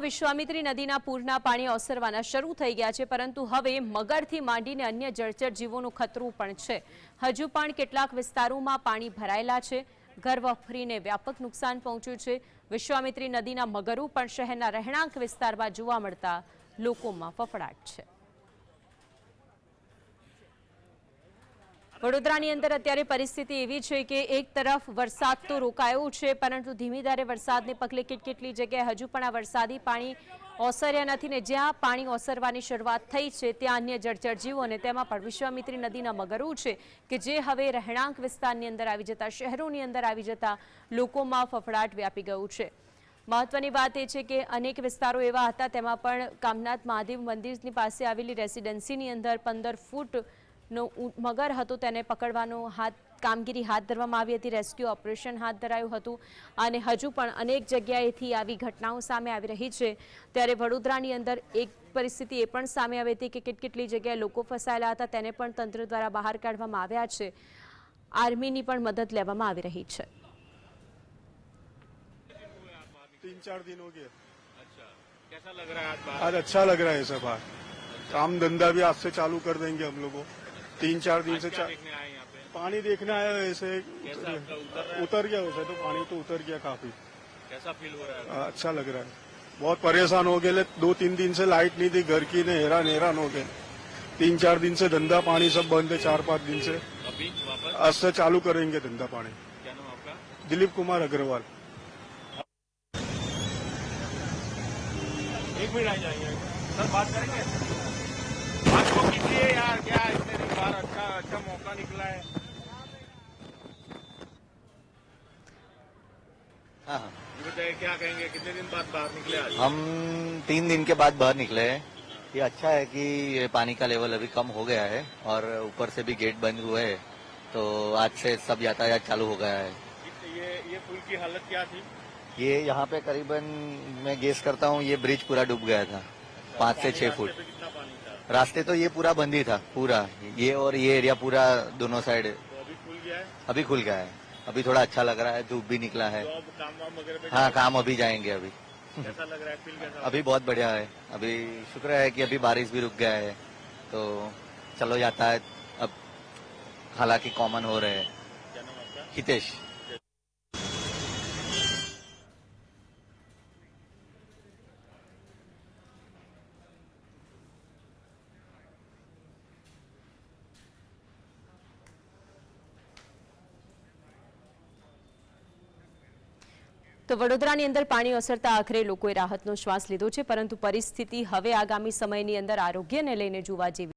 વિશ્વામિત્રી નદીના પૂરના પાણી ઓસરવાના શરૂ થઈ ગયા છે, પરંતુ હવે મગરથી માંડીને અન્ય જળચર જીવોનું ખતરું પણ છે. હજુ પણ કેટલાક વિસ્તારોમાં પાણી ભરાયેલા છે. ઘર વફરીને વ્યાપક નુકસાન પહોંચ્યું છે. વિશ્વામિત્રી નદીના મગરો પણ શહેરના રહેણાંક વિસ્તારમાં જોવા મળતા લોકોમાં ફફડાટ છે. વડોદરાની અંદર અત્યારે પરિસ્થિતિ એવી છે કે એક તરફ વરસાદ તો રોકાયો છે, પરંતુ ધીમી ધારે વરસાદને પગલે કેટલી જગ્યાએ હજુ પણ આ વરસાદી પાણી ઓસર્યા નથી ને જ્યાં પાણી ઓસરવાની શરૂઆત થઈ છે, ત્યાં અન્ય જળચર જીવો અને તેમાં પણ વિશ્વામિત્રી નદીના મગરો છે કે જે હવે રહેણાંક વિસ્તારની અંદર આવી જતા, શહેરોની અંદર આવી જતા લોકોમાં ફફડાટ વ્યાપી ગયું છે. મહત્વની વાત એ છે કે અનેક વિસ્તારો એવા હતા, તેમાં પણ કામનાથ મહાદેવ મંદિરની પાસે આવેલી રેસિડેન્સીની અંદર પંદર ફૂટનો ઊ- મગર હતો તેને પકડવાનો હાથ કામગીરી હાથ ધરવામાં આવી હતી રેસ્ક્યુ ઓપરેશન હાથ ધરાયું હતું અને હજુ પણ અનેક જગ્યાએથી આવી ઘટનાઓ સામે આવી રહી છે ત્યારે વડોદરાની અંદર એક પરિસ્થિતિ એ પણ સામે આવી હતી કે કેટ કેટલી જગ્યાએ લોકો ફસાયેલા હતા તેને પણ તંત્ર દ્વારા બહાર કાઢવામાં આવ્યા છે આર્મીની પણ મદદ લેવામાં આવી રહી છે तीन चार दिन हो गए अच्छा कैसा लग रहा है आज बाहर आज अच्छा लग रहा है सब बाहर काम धंधा भी आज से चालू कर देंगे हम लोग को तीन चार दिन से क्या चा... देखने आए यहाँ पे? पानी देखने आया है ऐसे उतर गया वैसे तो पानी तो उतर गया काफ़ी। कैसा फील हो रहा है? अच्छा लग रहा है। बहुत परेशान हो गए दो तीन दिन से लाइट नहीं थी घर की ने हैरान हैरान हो गए। तीन चार दिन से धंधा पानी सब बंद है चार पाँच दिन से। अभी वापस? आज से चालू करेंगे धंधा पानी। क्या नाम आपका? दिलीप कुमार अग्रवाल। एक मिनट आ जाएँगे सर बात करेंगे? अच्छा निकला है। हाँ हाँ। बताइए क्या कहेंगे? कितने दिन बाद बाहर निकले आज? हम तीन दिन के बाद बाहर निकले हैं। ये अच्छा है कि ये पानी का लेवल अभी कम हो गया है और ऊपर से भी गेट बंद हुए है। तो आज से सब यातायात चालू हो गया है। ये ये पुल की हालत क्या थी? ये यहाँ पे करीबन मैं गेस करता हूँ ये ब्रिज पूरा डूब गया था। पाँच से छह फुट। कितना पानी था? रास्ते तो ये पूरा बंद ही था पूरा। ये और ये एरिया पूरा दोनों साइड। तो अभी खुल गया है? अभी खुल गया है। अभी थोड़ा अच्छा लग रहा है धूप भी निकला है। तो काम वाम वगैरह हाँ काम अभी जाएँगे अभी। कैसा लग रहा है? फील कैसा अभी बहुत बढ़िया है। अभी शुक्र है कि अभी बारिश भी रुक गया है। तो चलो जाता है अब हालाँकि कॉमन हो रहे हैं। हितेश। તો વડોદરાની અંદર પાણી ઓસરતા આખરે લોકોએ રાહતનો શ્વાસ લીધો છે, પરંતુ પરિસ્થિતિ હવે આગામી સમયની અંદર આરોગ્યને લઈને જોવા જેવી